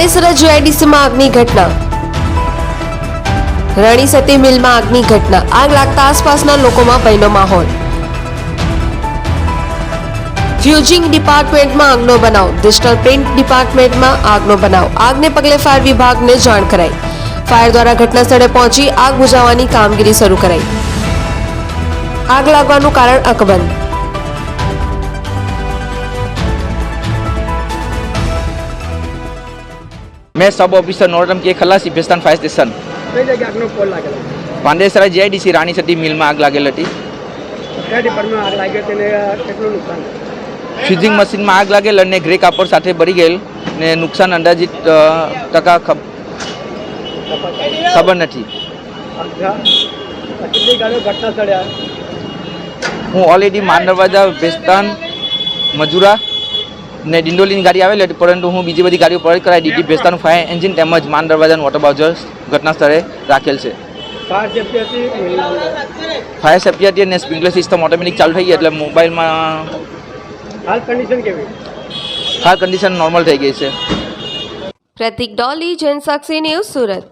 પાંડેસરા જીઆઈડીસીમાં આગની ઘટના. રણી સતી મિલમાં આગની ઘટના. આગ લાગતા આસપાસના લોકોમાં ભયનો માહોલ. ફ્યુઝિંગ ડિપાર્ટમેન્ટમાં આગનો બનાવ. ડિજિટલ પ્રિન્ટ ડિપાર્ટમેન્ટમાં આગનો બનાવ. આગને પગલે ફાયર વિભાગને જાણ કરાઈ. ફાયર દ્વારા ઘટના સ્થળે પહોંચી આગ બુઝાવવાની કામગીરી શરૂ કરાઈ. આગ લાગવાનું કારણ અકબંધ. મેં સબ ઓફિસર નોરટમ કે ખલાસી Bhestan fire station Pandesara GIDC Rani Sati મિલમાં આગ લાગેલ હતી. ફ્યુઝિંગ મશીનમાં આગ લાગેલ અને ગ્રે કાપડ સાથે ભરી ગયેલ ને નુકસાન અંદાજિત ટકા ખબર નથી? હું ઓલરેડી માન દરવાજા ભેસ્તાન મજુરા ને ડિંડોલીની ગાડી આવેલી હતી પરંતુ હું બીજી બધી ગાડીઓ પરત કરાવી. દીધી ભેસ્તાનું ફાયર એન્જિન તેમજ માન દરવાજાનું વોટર બાઉઝર ઘટના સ્થળે રાખેલ છે. ફાયર સેફ્ટી હતી મહિલા ફાયર સેફ્ટી હતી અને સ્પ્રિંકલર સિસ્ટમ ઓટોમેટિક ચાલુ થઈ ગઈ એટલે મોબાઈલમાં હાલ કન્ડિશન કેવી? હાલ કન્ડિશન નોર્મલ થઈ ગઈ છે. પ્રતિક ડોલી જનસાક્ષી ન્યૂઝ સુરત